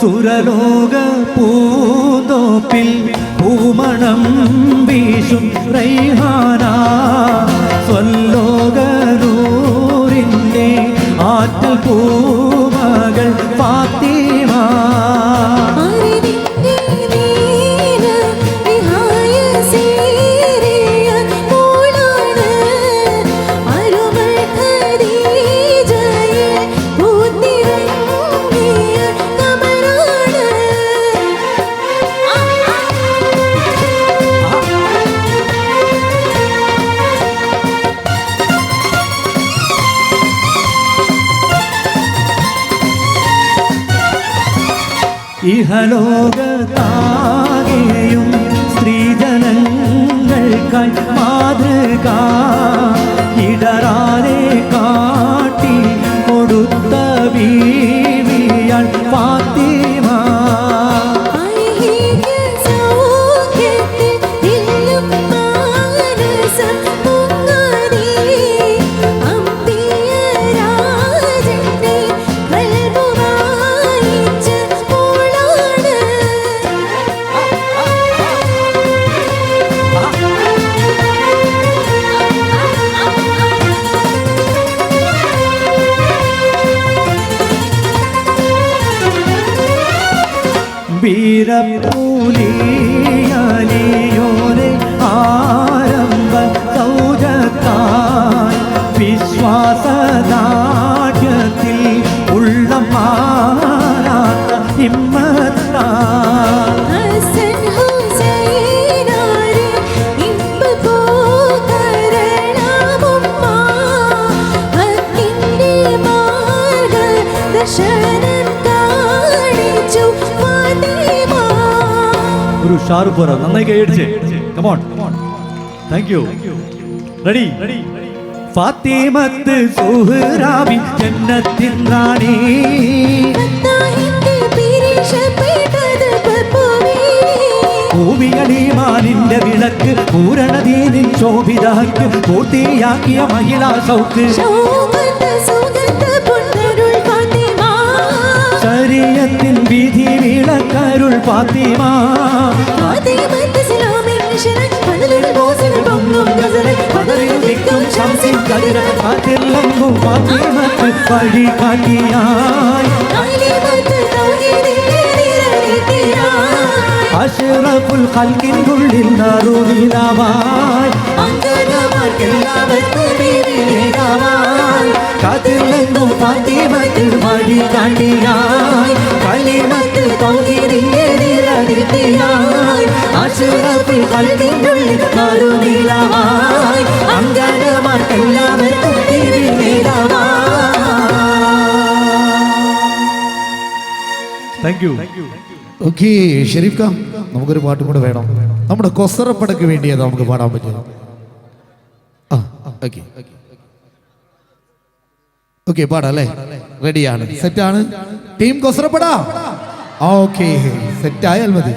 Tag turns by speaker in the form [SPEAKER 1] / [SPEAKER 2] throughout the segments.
[SPEAKER 1] സുരലോക പൂതോപ്പിൽ പൂമണം വീശും റൈഹാന. സ്വല്ലോകനൂരിന്റെ ആറ്റൽ പൂമകൾ ഫാത്തിമ. ഇഹലോകത്താകെയും സ്ത്രീജനങ്ങൾക്കായി മാതൃക വീരപ്പൂലിയാലിയോരെ ഒരു ഷാർപ്പ് പറ നന്നായി കൈയടിച്ച് come on thank you ready Fathimath Suhrabi ജന്നത്തിൻ റാണി
[SPEAKER 2] ഫത്താഹിന്റെ പിരിശപ്പെട്ടത് പപ്പുവേ
[SPEAKER 1] ഭൂമിയടിമാനിന്റെ വിളക്ക് പൂരണദീനിൻ ശോഭിതക്ക് പൂർത്തിയാക്കിയ മഹിളാ സൗക്ക്
[SPEAKER 2] அருள் பாத்திமா கதிரங்கும் பாத்திமத்து வழி காட்டியாய் கல்கின் உள்ளில் நருவினாவாய் அங்கனமாய் കതിരൻ
[SPEAKER 1] കാത്തിർലങ്കും ഫാത്തിമത്ത് വഴി കാട്ടിയായി
[SPEAKER 2] ആലിമത്ത് തൗഹീദിന്റെ നിറനിധിയായി
[SPEAKER 1] അഷ്റഫുൽ ഖൽക്കിനുള്ളിൽ നറുനിലാവായി
[SPEAKER 2] അങ്കനമാർക്കെല്ലാവർക്കും ായി
[SPEAKER 1] കാത്തിർലെങ്കും ഫാത്തിമത്തിൽ വഴി കാട്ടിയായി കളിമത്ത് തൗഹീദിന്റെ നിറനിർത്തിയായി അഷ്റഫുൽ ഖൽക്കിനുള്ളിൽ നറുനിലാവായി അങ്കനമാർക്കെല്ലാവർക്കും thank you
[SPEAKER 3] okay Sharif Khan നമുക്കൊരു പാട്ടും കൂടെ വേണം. നമ്മുടെ കൊസറപ്പടക്ക് വേണ്ടിയത് നമുക്ക് പാടാൻ പറ്റും ആ ഓക്കെ ഓക്കെ പാടല്ലേ റെഡിയാണ് സെറ്റാണ് ടീം കൊസറപ്പെടാ. ഓക്കെ സെറ്റായാൽ മതി.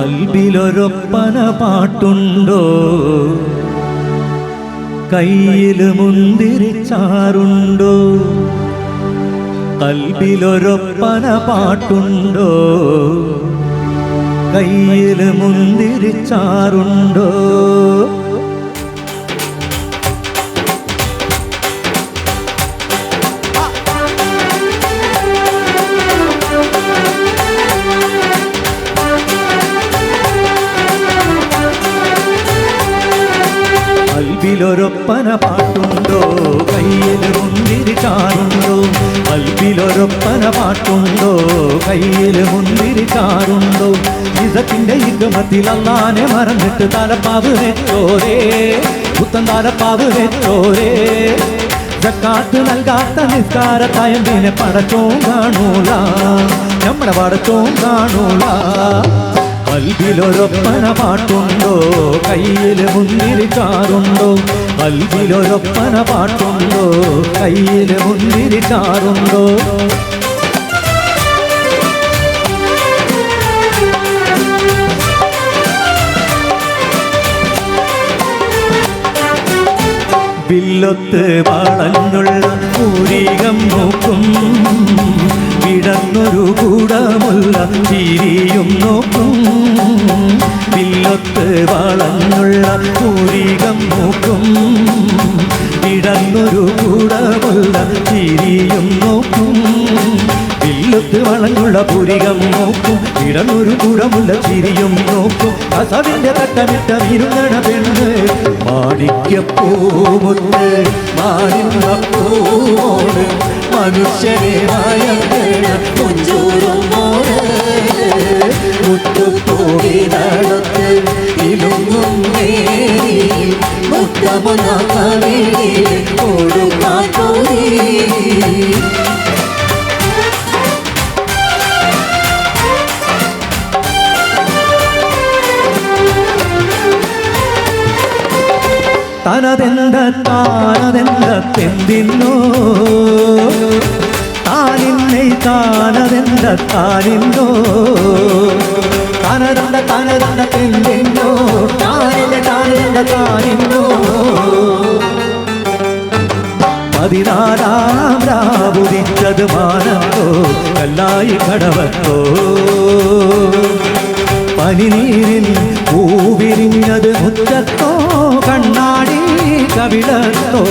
[SPEAKER 1] കൽബിലൊരൊപ്പന പാട്ടുണ്ടോ? കയ്യിൽ മുന്തിരിച്ചാറുണ്ടോ? കൽബിലൊരൊപ്പന പാട്ടുണ്ടോ? കയ്യിൽ മുന്തിരിച്ചാറുണ്ടോ? കൽബിലൊരൊപ്പന പാട്ടുണ്ടോ കയ്യിൽ മുന്തിരിച്ചാറുണ്ടോ അൽബിലൊരൊപ്പന പാട്ടുണ്ടോ കയ്യിൽ മുന്തിരിച്ചാറുണ്ടോ ഇസത്തിന്റെ യുഗമത്തിൽ അല്ലാനെ മറന്നിട്ട് തലപ്പാവ് വെച്ചോരേ. പുത്തൻ തലപ്പാവ് വെച്ചോരേ. ജക്കാത്ത് നൽകാത്ത നിസ്കാര തയമ്പിനെ പടച്ചോം കാണൂല. നമ്മുടെ പടച്ചോം കാണൂല. കൽബിലൊരൊപ്പന പാട്ടുണ്ടോ കയ്യിൽ മുന്തിരി ചാറുണ്ടോ കൽവിലൊരൊപ്പന പാട്ടുണ്ടോ കയ്യിൽ മുന്തിരി ചാറുണ്ടോ വില്ലൊത്ത് വളഞ്ഞുള്ള പൂരികം നോക്കും. വിടന്നൊരു കൂടമുള്ള ചിരിയും നോക്കും. വില്ലൊത്ത് വളഞ്ഞുള്ള പൂരികം നോക്കും ഇടന്നൊരു കൂടമുള്ള ചിരിയും നോക്കും. വില്ലത്ത് വളഞ്ഞുള്ള പുരികം നോക്കും ഇടന്നൊരു കൂടമുള്ള ചിരിയും നോക്കും. കസവിന്റെ തട്ടമിട്ട ഇരുന്നട പെണ്ണ് മാണിക്യപ്പൂമുത്ത് മാറിന്ന പൂവോട്
[SPEAKER 2] മുഞ്ചൂറും കൊഞ്ചൂരും
[SPEAKER 1] മുത്തുപോകി നടത്ത്
[SPEAKER 2] ഇലുങ്ങും നേരി മുത്തമുനാക്കവേ കൊടുക്കാൻ പോയി.
[SPEAKER 1] തനതെന്ത താനതെന്ത തെന്തിന്നോ? താനതെന്ത താനിന്നോ തനതെന്ത താനതെന്ത തെന്തിന്നോ? താനിന്റെ താനതെന്ത താനിന്നോ? പതിനാലാം രാവുദിച്ചത് മാനത്തോ കല്ലായി കടവത്തോ? പനിനീരിൽ പൂവിരിഞ്ഞത് മുറ്റത്തോ? കണ്ണാടി കവിളത്തോ?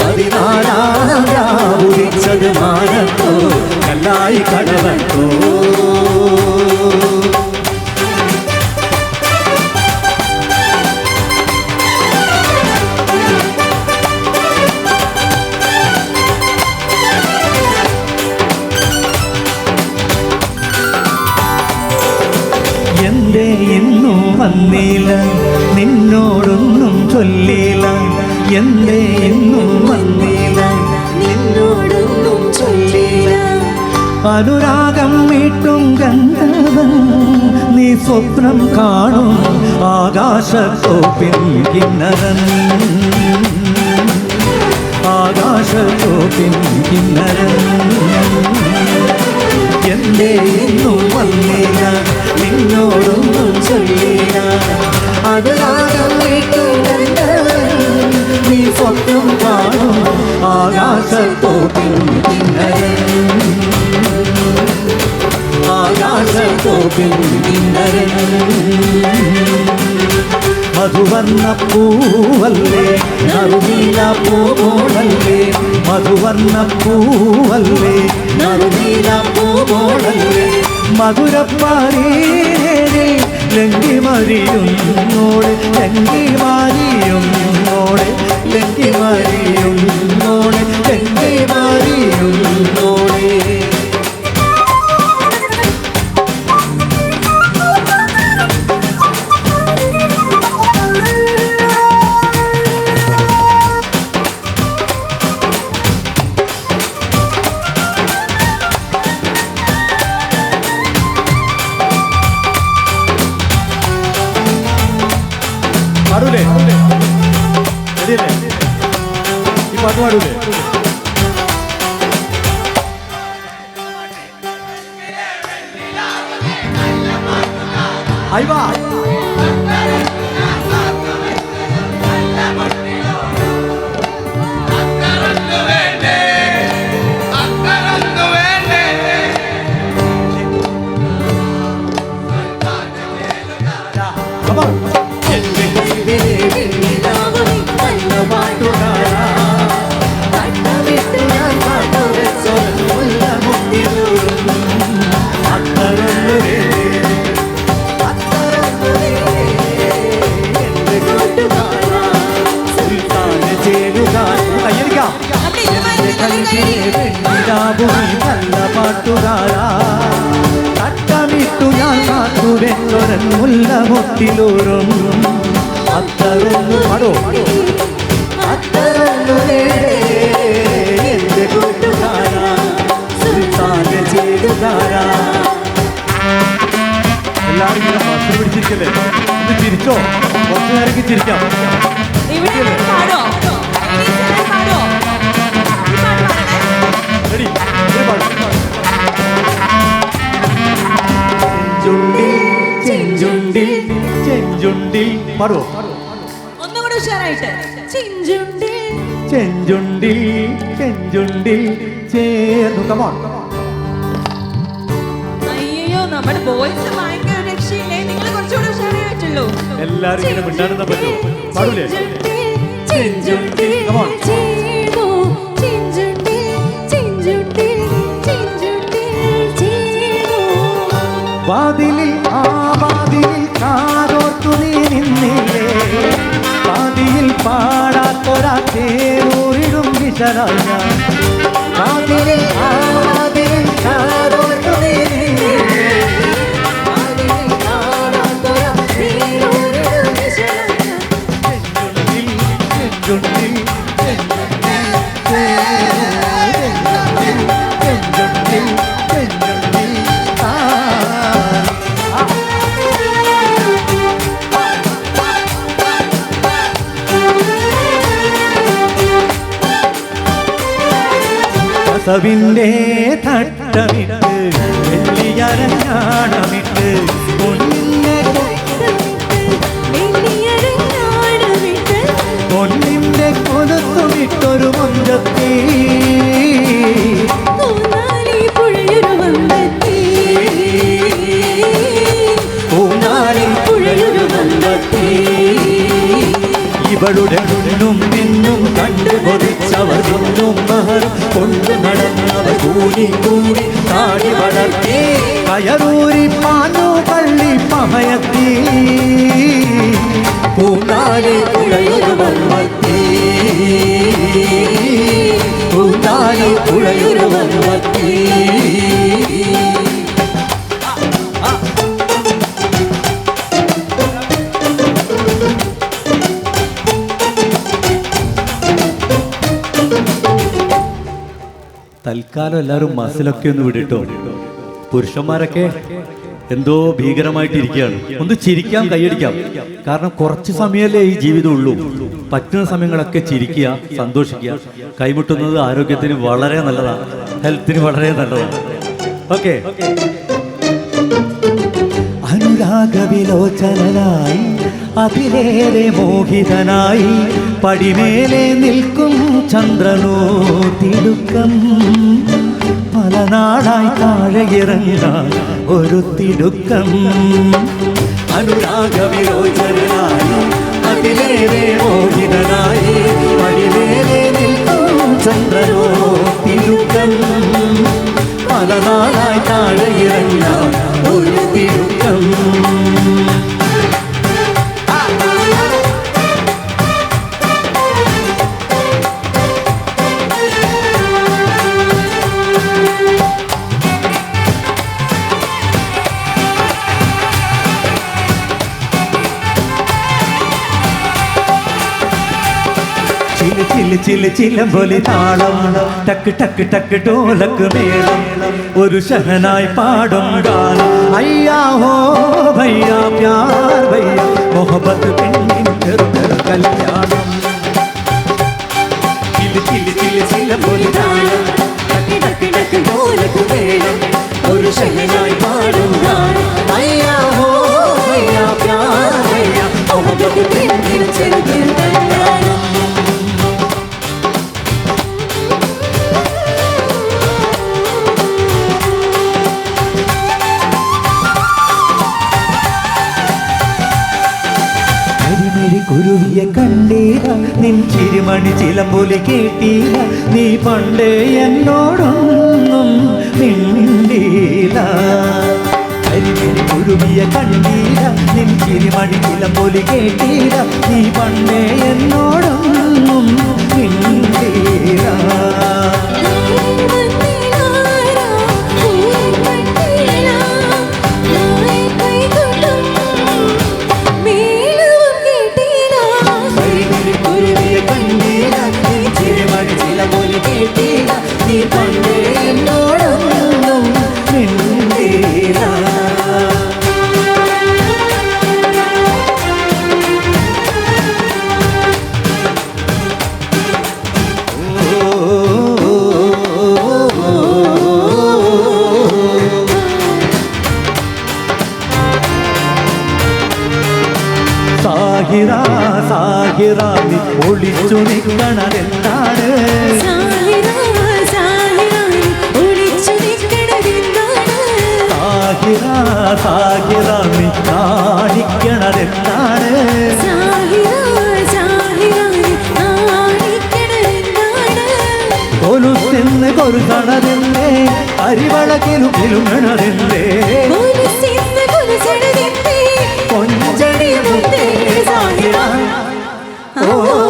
[SPEAKER 1] പതിനാലാം രാവുദിച്ചത് മാനത്തോ കല്ലായി കടവത്തോ. എന്തേ ഇന്നും വന്നില്ല നിന്നോടൊന്നും ചൊല്ലില്ല എന്തേ ഇന്നും വന്നില്ല അനുരാഗം മീട്ടും ഗന്ധവൻ നീ സ്വപ്നം കാണും ആകാശത്തോപ്പിൻ കിന്നരൻ. ആകാശത്തോപ്പിൻ കിന്നരൻ. എന്തേ ഇന്നും വന്നില്ല നിന്നോടൊന്നും ചൊല്ലില്ല. അനുരാഗം മീട്ടും ഗന്ധവൻ നീ സ്വപ്നം കാണും. ആകാശത്തോപ്പിൻ കിന്നരൻ മധുവർണ പൂവല്ലേ? നറുനീല പൂവോടല്ലേ? മധുവർണ പൂവല്ലേ? നറുനീല പൂവോടല്ലേ? മധുരപ്പാരീരേ ലങ്കി മറിയുന്നോട് ലങ്കി മാറിയുന്നോട് ലങ്കി മറിയുന്നോട് കാത്തുവെച്ചൊരൻ മുല്ല മുത്തിലൂറും അത്തറൊന്നു പാടോ അത്തറൊന്നു എന്റെ കൂട്ടുകാരാ സുൽത്താന്റെ ചേരുകാരാ.
[SPEAKER 4] എല്ലാവരും ഇങ്ങനെ മസിൽ പിടിച്ചിരിക്കല്ലേ? ഒന്ന് ചിരിച്ചോ? കുറച്ചു നേരം ചിരിക്കാം.
[SPEAKER 2] ഇവിടെ എല്ലാവരും പാടോ?
[SPEAKER 4] ചെഞ്ചുണ്ടിൽ പാടുവോ?
[SPEAKER 2] ഒന്നുകൂടെ ഉഷാറായിട്ട്. ചിഞ്ചുണ്ടിൽ.
[SPEAKER 4] ചെഞ്ചുണ്ടിൽ ചെഞ്ചുണ്ടിൽ ചേർന്നു. കമോൺ
[SPEAKER 2] അയ്യോ നമ്മുടെ ബോയ്സ് ഭയങ്കര രക്ഷയില്ലേ? നിങ്ങൾ കുറച്ചുകൂടെ ഉഷാറായിട്ടുള്ളൂ.
[SPEAKER 4] എല്ലാവരും ഇങ്ങനെ മിണ്ടാടുന്ന പറ്റുമോ പാടൂലേ?
[SPEAKER 2] ചിഞ്ചുണ്ടിൽ കമോൺ
[SPEAKER 1] വാതിലിൽ ആ
[SPEAKER 2] பாடா தோரா
[SPEAKER 1] தேரிடும் விசராயா காதிலே ஆ കസവിന്റെ തട്ടമിട്ട് വെള്ളിയരഞ്ഞാണമിട്ട് പൊന്നിന്റെ കൊതത്തുമിട്ടൊരു മഞ്ചത്തി. ഇവളുടെ கூடி கூடி தாடி வளர்த்தி கயரூரி பாண்டு பள்ளி பமயத்தி. பூந்தாலே குழையொரு வல்வத்தி பூந்தாலே குழையொரு வல்வத்தி തൽക്കാലം എല്ലാവരും മസിലൊക്കെ ഒന്ന് വിടിട്ടോ? പുരുഷന്മാരൊക്കെ എന്തോ ഭീകരമായിട്ടിരിക്കുകയാണ്. ഒന്ന് ചിരിക്കാം കൈയടിക്കാം. കാരണം കുറച്ച് സമയമല്ലേ ഈ ജീവിതം ഉള്ളൂ പറ്റുന്ന സമയങ്ങളൊക്കെ ചിരിക്കുക സന്തോഷിക്കുക. കൈമുട്ടുന്നത് ആരോഗ്യത്തിന് വളരെ നല്ലതാണ്. ഹെൽത്തിന് വളരെ നല്ലതാണ്. ഓക്കെ. അനുരാഗവിലോചനായി അതിലേറെ മോഹിതനായി പടിമേലെ നിൽക്കും ചന്ദ്രനോ തിടുക്കം പല നാളായി താഴെ ഇറങ്ങാൻ ഒരു തിടുക്കം അനുരാഗവിരോചനായി അതിലേറെ മോഹിതനായി പടിമേലെ നിൽക്കും ചന്ദ്രനോ തിടുക്കം പല നാളായി താഴെ ഇറങ്ങാൻ ഒരു തിടുക്കം ചില ചില ചില ചിലമ്പൊലി താളം ടക്ക് ടക്ക് ടക്ക് ടോലക്ക് മേളം ഒരു ഷഹനായി പാടും ഗാനം അയ്യാ ഹോ ഭയ്യാ പ്യാർ ഭയ്യ മൊഹബത്ത് പെണ്ണിൻ ചെറു ചെറു കല്യാണം ചില ചില ചില ചിലമ്പൊലി താളം ടക്ക് ടക്ക് ടക്ക് ടോലക്ക് മേളം ഒരു ഷഹനായി ചിരിമണി ചിലമ്പൊലി കേട്ടില്ല. നീ പണ്ടേ എന്നോടൊന്നും നിന്നില്ല കുരുവിയെ കണ്ടീല നിൻ ചിരിമണി ചിലമ്പൊലി കേട്ടീല നീ പണ്ടേ എന്നോടൊന്നും സാഹിറ നീ ഒളിച്ചു നിൽക്കണതെന്താണ്
[SPEAKER 2] സാഹിറ സാഹിറ ഒളിച്ചു നിൽക്കണതെന്താണ്
[SPEAKER 1] സാഹിറ സാഹിറ നീ കാണിക്കണതെന്താണ് കൊലുസെന്ന് കൊരുതണതെന്തേ അരിവളകിലും
[SPEAKER 2] കൊലുസിന്ന് Oh.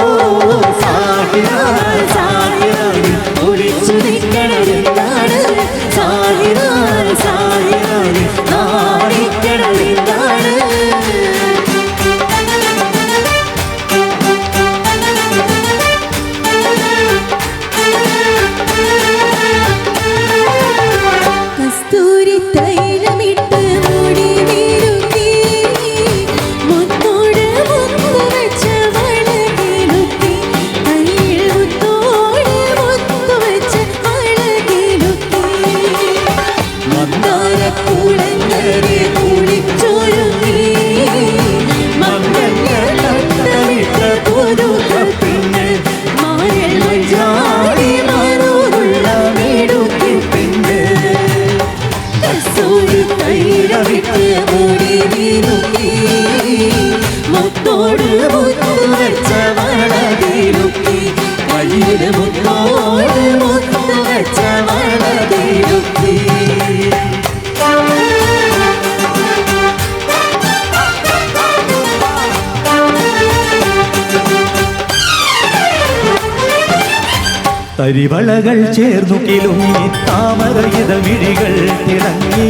[SPEAKER 1] തരിവളകൾ ചേർന്നു കിലുങ്ങി താമരയിത മിഴികൾ തിളങ്ങി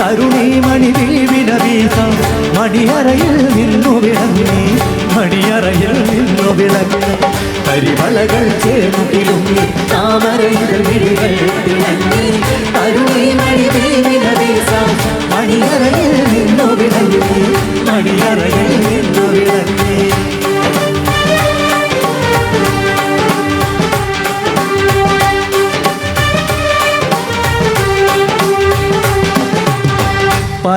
[SPEAKER 1] തരുണി മണി വീവിന വീസം മണിയറയിൽ നിന്നു വിളങ്ങി മണിയറയിൽ നിന്നു വിളങ്ങി. തരിവളകൾ ചേർന്നു കിലുങ്ങി താമരയിത മിഴികൾ തിളങ്ങി തരുണി മണി വീവിന വീസം മണിയറയിൽ നിന്നു വിളങ്ങി മണിയറയിൽ നിന്നു വിളങ്ങി.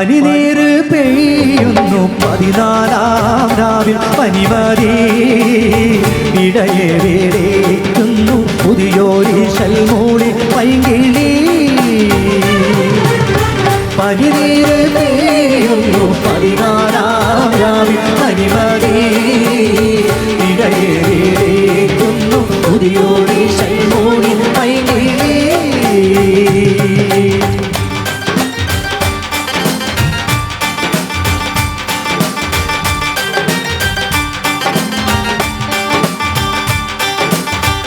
[SPEAKER 1] പനിനീര് പെയ്യുന്നു. പതിനാലാം രാവിൽ പനിമതി ഇടയെ വേടേക്കുന്നു. പുതിയോരി ശൽമൂടി പൈങ്കിളി പനിനീര് പെയ്യുന്നു. പതിനാലാം രാവിൽ പനിമതി ഇടയെ വേടേക്കുന്നു. പുതിയോരി ശൽമൂടി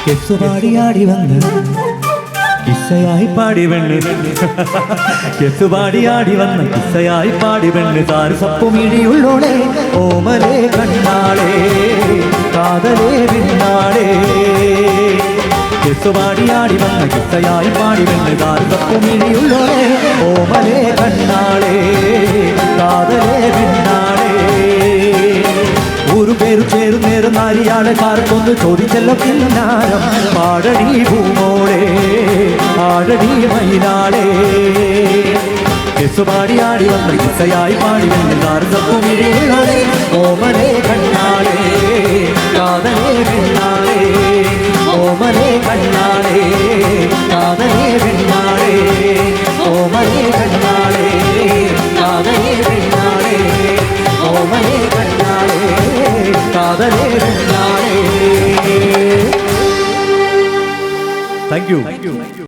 [SPEAKER 1] കെസ് പാടിയാടി വന്ന്. കിസ്സയായി പാടി വെണ്ണ് കെസ് പാടിയാടി വന്ന്. കിസ്സയായി പാടി വെണ്ണ് താര് സപ്പുമിടിയുള്ളോളെ ഓമലേ കണ്ണാളേ കാതലേ വിണ്ണാളേ കെസ് പാടിയാടി വന്ന്. കിസ്സയായി പാടി വെണ്ണ് താര് സപ്പുമിടിയുള്ളോളെ ഓമലേ കണ്ണാളേ കാതലേ പിന്നാളേ ഒരു പേര് പേര് നേരം നാരിയാളെ കാർക്കൊന്ന് ചോദിച്ചല്ലോ പിന്നാരം. പാടടി ഭൂമോളെ ആടടി മൈനാളെ പാടി ആടി വന്ന കിസയായി പാടി വന്ന് കാർക്കൊന്നിഴേ ഓമനെ കണ്ണാളെ കാതനെ പിന്നാളെ ഓമനെ കണ്ണാളെ കാതനെ പിന്നാളെ ഓമനെ കണ്ണാളെ കാതനെ പിന്നാളെ ഓമനെ കാതലേ പിന്നാളെ താങ്ക് യു